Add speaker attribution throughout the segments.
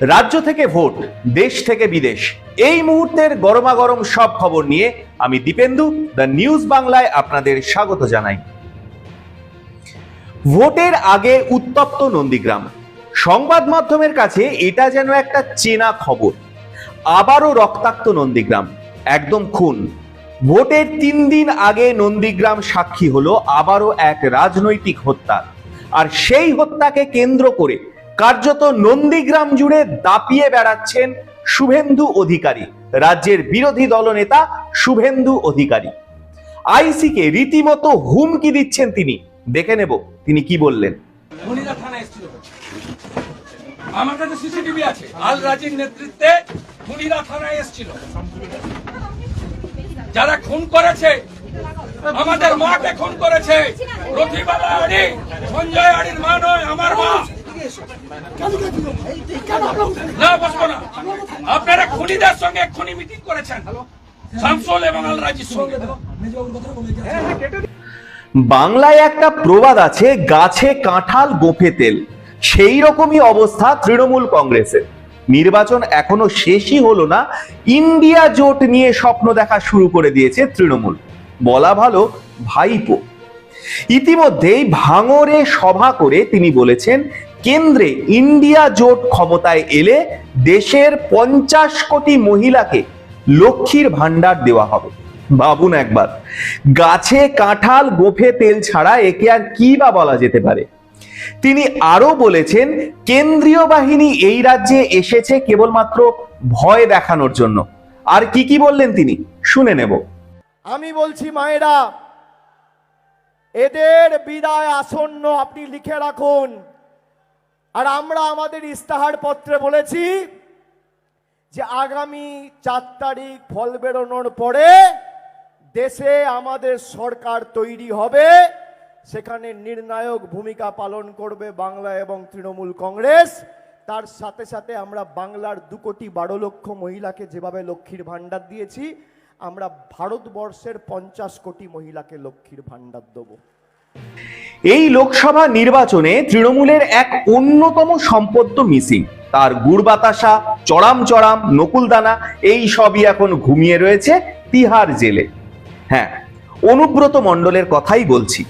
Speaker 1: রাজ্য থেকে ভোট, দেশ থেকে বিদেশ। এই মুহূর্তের গরমা গরম সব খবর নিয়ে আমি দীপেন্দু, দ্য নিউজ বাংলায় আপনাদের স্বাগত জানাই। ভোটের আগে উত্তপ্ত নন্দীগ্রাম। সংবাদ মাধ্যমের কাছে এটা যেন একটা চেনা খবর। আবারও রক্তাক্ত নন্দীগ্রাম। একদম খুন। ভোটের তিন দিন আগে নন্দীগ্রাম সাক্ষী হলো আবারও এক রাজনৈতিক হত্যা। আর সেই হত্যাকে কেন্দ্র করে কার্যত নন্দীগ্রাম জুড়ে দাপিয়ে বেড়াচ্ছেন শুভেন্দু অধিকারী। রাজ্যের বিরোধী দলনেতা শুভেন্দু অধিকারী। আইসিকে রীতিমতো হুমকি দিচ্ছেন তিনি। দেখে নেব তিনি কি বললেন।
Speaker 2: আমার কাছে সিসিটিভি আছে। আল রাজির নেতৃত্বে মনিরা থানায় যারা খুন করেছে, আমাদের মাকে খুন করেছে। রথিবালা আড়ি, সঞ্জয় আড়ির মা নয়, আমার মা। না বসবো না। আপনারা খুনিদের সঙ্গে খুনি মিটিং করেছেন। শামসুল এবং আল রাজির সঙ্গে
Speaker 1: বাংলায় একটা প্রবাদ আছে গাছে কাঁঠাল গোফে তেল। সেই রকমই অবস্থা তৃণমূল কংগ্রেসের। নির্বাচন এখনও শেষই হলো না ইন্ডিয়া জোট নিয়ে স্বপ্ন দেখা শুরু করে দিয়েছে তৃণমূল। বলা ভালো ভাইপো। ইতিমধ্যেই ভাঙরে সভা করে তিনি বলেছেন কেন্দ্রে ইন্ডিয়া জোট ক্ষমতায় এলে দেশের পঞ্চাশ কোটি মহিলাকে লক্ষ্মীর ভান্ডার দেওয়া হবে। ভাবুন একবার, গাছে কাঁঠাল, গোফে তেল ছাড়া একে আর কি বা বলা যেতে পারে? তিনি আরও বলেছেন, কেন্দ্রীয় বাহিনী এই রাজ্যে এসেছে কেবলমাত্র ভয় দেখানোর জন্য। আর কি কি বললেন তিনি? শুনে নেব।
Speaker 3: আমি বলছি, মায়েরা, এদের বিদায় আসন্ন আপনি লিখে রাখুন। আর আমরা আমাদের ইস্তাহার পত্রে বলেছি যে আগামী চার তারিখ ফল বেরোনোর পরে দেশে আমাদের সরকার তৈরি হবে, সেখানে নির্ণায়ক ভূমিকা পালন করবে বাংলা এবং তৃণমূল কংগ্রেস। তার সাথে সাথে আমরা বাংলার দু কোটি বারো লক্ষ মহিলাকে যেভাবে লক্ষ্মীর ভাণ্ডার দিয়েছি, আমরা ভারতবর্ষের পঞ্চাশ কোটি মহিলাকে লক্ষ্মীর ভাণ্ডার দেবো।
Speaker 1: এই লোকসভা নির্বাচনে তৃণমূলের এক অন্যতম সম্পদ তো মিসিং। তার গুড় বাতাসা, চড়াম চড়াম নকুলদানা এই সবই এখন ঘুমিয়ে রয়েছে তিহার জেলে। হ্যাঁ অনুব্রত মণ্ডলের কথাই বলছি।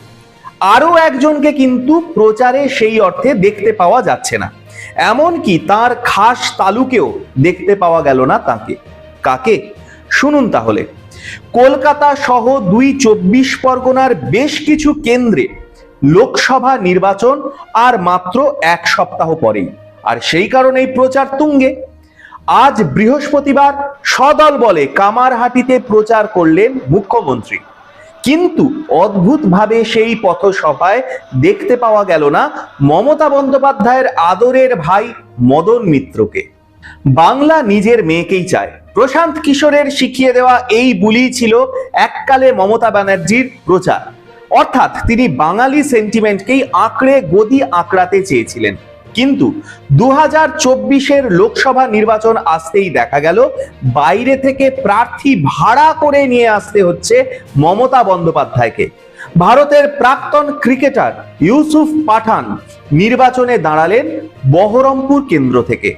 Speaker 1: আরও একজনকে কিন্তু প্রচারে সেই অর্থে দেখতে পাওয়া যাচ্ছে না। এমনকি তার খাস তালুকেও দেখতে পাওয়া গেল না তাকে। কাকে? শুনুন তাহলে। কলকাতা সহ দুই চব্বিশ পরগনার বেশ কিছু কেন্দ্রে লোকসভা নির্বাচন আর মাত্র এক সপ্তাহ পরেই। আর সেই কারণেই প্রচার তুঙ্গে। আজ বৃহস্পতিবার সদল বলে কামারহাটিতে প্রচার করলেন মুখ্যমন্ত্রী। কিন্তু অদ্ভুতভাবে সেই পথসভায় দেখতে পাওয়া গেল না মমতা বন্দ্যোপাধ্যায়ের আদরের ভাই মদন মিত্রকে। বাংলা নিজের মেয়েকেই চায়। প্রশান্ত কিশোরের শিখিয়ে দেওয়া এই বুলি ছিল এককালে মমতা ব্যানার্জির প্রচার। অর্থাৎ তিনি বাঙালি সেন্টিমেন্টকেই আঁকড়ে গদি আঁকড়াতে চেয়েছিলেন। কিন্তু দু হাজার চব্বিশের লোকসভা নির্বাচন আসতেই দেখা গেল, বাইরে থেকে প্রার্থী ভাড়া করে নিয়ে আসতে হচ্ছে মমতা বন্দ্যোপাধ্যায়কে। ভারতের প্রাক্তন ক্রিকেটার ইউসুফ পাঠান নির্বাচনে দাঁড়ালেন বহরমপুর কেন্দ্র থেকে।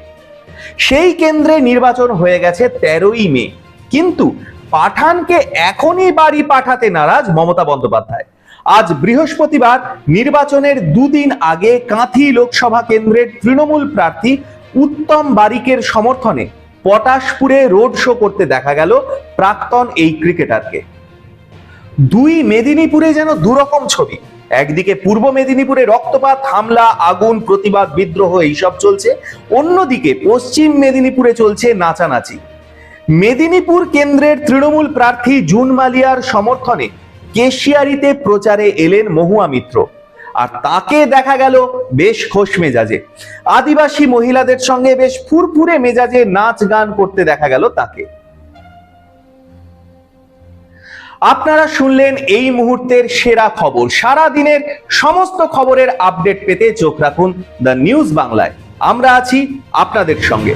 Speaker 1: সেই কেন্দ্রে নির্বাচন হয়ে গেছে তেরোই মে। কিন্তু পাঠানকে এখনই বাড়ি পাঠাতে নারাজ মমতা বন্দ্যোপাধ্যায়। আজ বৃহস্পতিবার নির্বাচনের দুদিন আগে কাঁথি লোকসভা কেন্দ্রের তৃণমূল প্রার্থী উত্তম বারিকের সমর্থনে পটাশপুরে রোড শো করতে দেখা গেল প্রাক্তন এই ক্রিকেটারকে। দুই মেদিনীপুরে যেন দুরকম ছবি, একদিকে পূর্ব মেদিনীপুরে রক্তপাত, হামলা, আগুন, প্রতিবাদ, বিদ্রোহ এইসব চলছে, অন্যদিকে পশ্চিম মেদিনীপুরে চলছে নাচানাচি। মেদিনীপুর কেন্দ্রের তৃণমূল প্রার্থী জুন মালিয়ার সমর্থনে কেশিয়ারিতে প্রচারে এলেন মহুয়া মিত্র। আর তাকে দেখা গেল বেশ খোশ মেজাজে। আদিবাসী মহিলাদের সঙ্গে বেশ ফুরফুরে মেজাজে নাচ গান করতে দেখা গেল তাকে। আপনারা শুনলেন এই মুহূর্তের সেরা খবর। সারা দিনের সমস্ত খবরের আপডেট পেতে চোখ রাখুন দ্য নিউজ বাংলায়। আমরা আছি আপনাদের সঙ্গে।